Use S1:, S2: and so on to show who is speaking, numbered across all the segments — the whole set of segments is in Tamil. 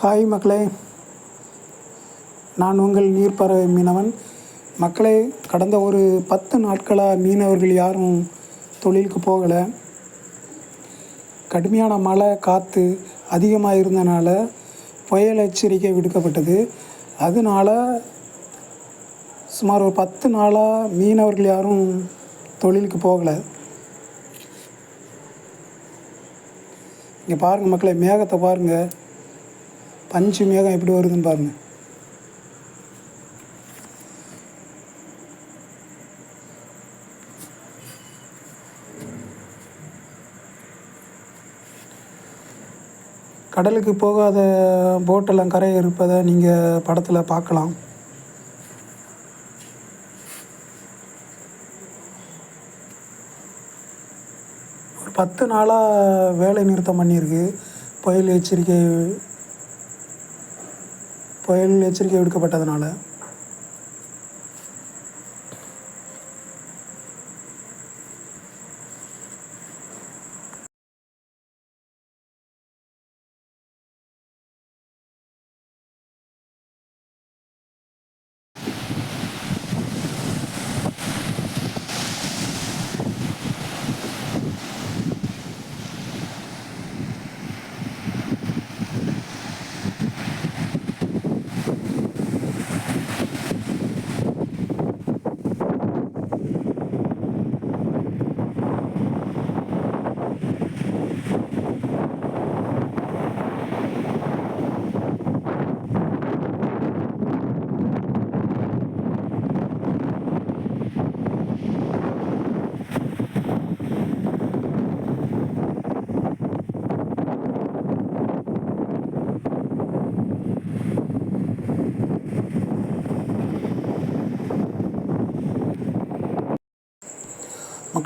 S1: ஹாய் மக்களே. நான் உங்கள் நீர்ப்பறவை மீனவன். மக்களே கடந்த ஒரு பத்து நாட்களாக மீனவர்கள் யாரும் தொழிலுக்கு போகலை. கடுமையான மழை காற்று அதிகமாக இருந்தனால புயல் எச்சரிக்கை விடுக்கப்பட்டது. அதனால சுமார் ஒரு பத்து நாளாக மீனவர்கள் யாரும் தொழிலுக்கு போகலை. இங்கே பாருங்கள் மக்களை மேகத்தை பாருங்கள் அஞ்சு மேகம் எப்படி வருதுன்னு பாருங்கள் கடலுக்கு போகாத போட்டெல்லாம் கரை இருப்பதை நீங்கள் படத்தில் பார்க்கலாம். ஒரு பத்து நாளாக வேலை நிறுத்தம் பண்ணியிருக்கு. புயல் எச்சரிக்கை புயல் எச்சரிக்கை விடுக்கப்பட்டதுனால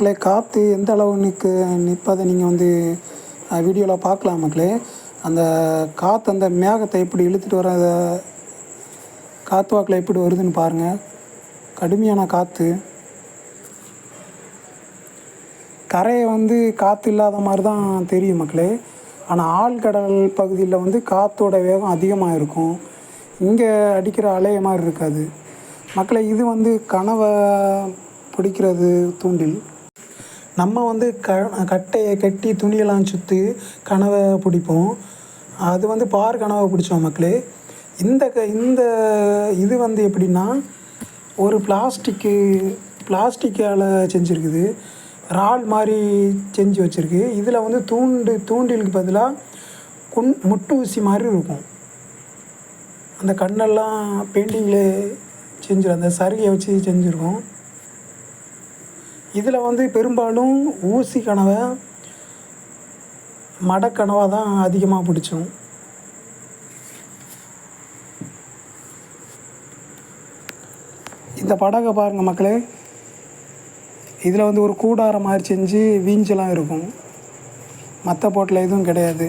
S1: மக்களே காற்று எந்த அளவு நிற்கு நிற்பதை நீங்கள் வந்து வீடியோவில் பார்க்கலாம் மக்களே. அந்த காற்று அந்த மேகத்தை எப்படி இழுத்துட்டு வர காற்று வாக்கில் எப்படி வருதுன்னு பாருங்கள் கடுமையான காற்று கரையை வந்து காற்று இல்லாத மாதிரி தான் தெரியும் மக்களே. ஆனால் ஆழ்கடல் பகுதியில் வந்து காற்றோட வேகம் அதிகமாக இருக்கும். இங்கே அடிக்கிற அலைய மாதிரி இருக்காது. மக்களை இது வந்து கனவை பிடிக்கிறது தூண்டில். நம்ம வந்து க கட்டையை கட்டி துணியெல்லாம் சுற்றி கனவை பிடிப்போம். அது வந்து பார் கனவை பிடிச்சோம் மக்களே. இந்த க இந்த இது வந்து எப்படின்னா ஒரு பிளாஸ்டிக்கு பிளாஸ்டிக்கால் செஞ்சுருக்குது. இறால் மாதிரி செஞ்சு வச்சுருக்கு. இதில் வந்து தூண்டு தூண்டிலுக்கு பதிலாக குண் முட்டு ஊசி மாதிரி இருக்கும். அந்த கண்ணெல்லாம் பெயிண்டிங்கில் செஞ்சிடும் அந்த சருகையை வச்சு செஞ்சுருக்கோம். இதில் வந்து பெரும்பாலும் ஊசி கனவை மடக்கனவாக தான் அதிகமாக பிடிச்சோம். இந்த படகை பாருங்கள் மக்களே. இதில் வந்து ஒரு கூடாரம் மாதிரி செஞ்சு வீஞ்செல்லாம் இருக்கும். மற்ற போட்டில் எதுவும் கிடையாது.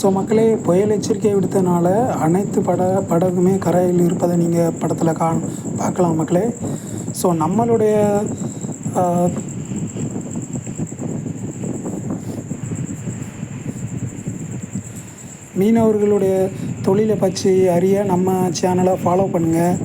S1: ஸோ மக்களே புயல் எச்சரிக்கை விடுத்தனால அனைத்து பட படகுமே கரையில் இருப்பதை நீங்கள் படத்தில் கா பார்க்கலாம் மக்களே. ஸோ நம்மளுடைய மீனவர்களுடைய தொழிலை பற்றி அறிய நம்ம சேனலை ஃபாலோ பண்ணுங்கள்